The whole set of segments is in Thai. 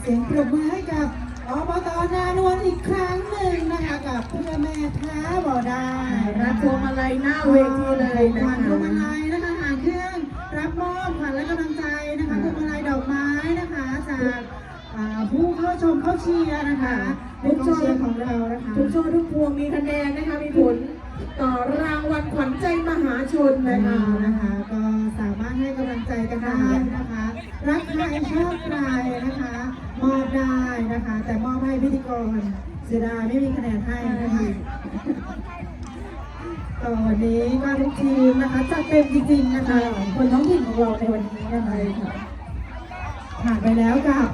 เสียงปรบมือให้กับอบตนานวลอีกครั้งหนึ่งนะคะกับเพื่อแม่ท้าบ่ได้รับพวงมาลัยหน้าเวทีเลยนะขวัญคะพวงมาลัยนะคะหางเครื่องรับมอบขวัญและกำลังใจนะคะพวงมาลัยดอกไม้นะคะจากผู้เข้าชมเข้าเชียร์นะคะในกชียร์ของเรานะคะทุกช่อทุกพวงมีคะแนนนะคะมีผลต่อรางวัลขวัญใจมหาชนนะคะนะคะ ก็สามารถให้กำลังใจกันได้นะคะ รักใครชอบใครนะคะมอบได้นะคะ แต่มอบให้พิธีกรเสียดายไม่มีคะแนนให้นะคะก็วันนี้ก็ทุกทีมนะคะจัดเต็มจริงๆนะคะคนท้องถิ่นของเราในวันนี้นะคะผ่านไปแล้วกับ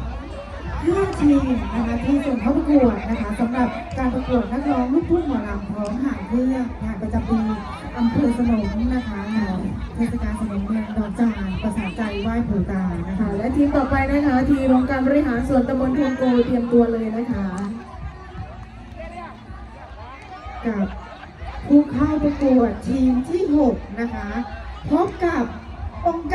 ห้าทีมนะคะที่ส่งเข้าประกวดนะคะสำหรับการประกวดนักร้องลูกทุ่งหมอลำพร้อมหางเครื่องงานประจำปีอำเภอสนมนะคะงานเทศกาลสนม จไหว้ปู่ตานะคะ และทีมต่อไปนะคะ ทีมองค์การบริหารส่วนตำบลทงโกเตรียมตัวเลยนะคะกับผู้เข้าประกวดทีมที่ 6 นะคะ พบกับองค์การ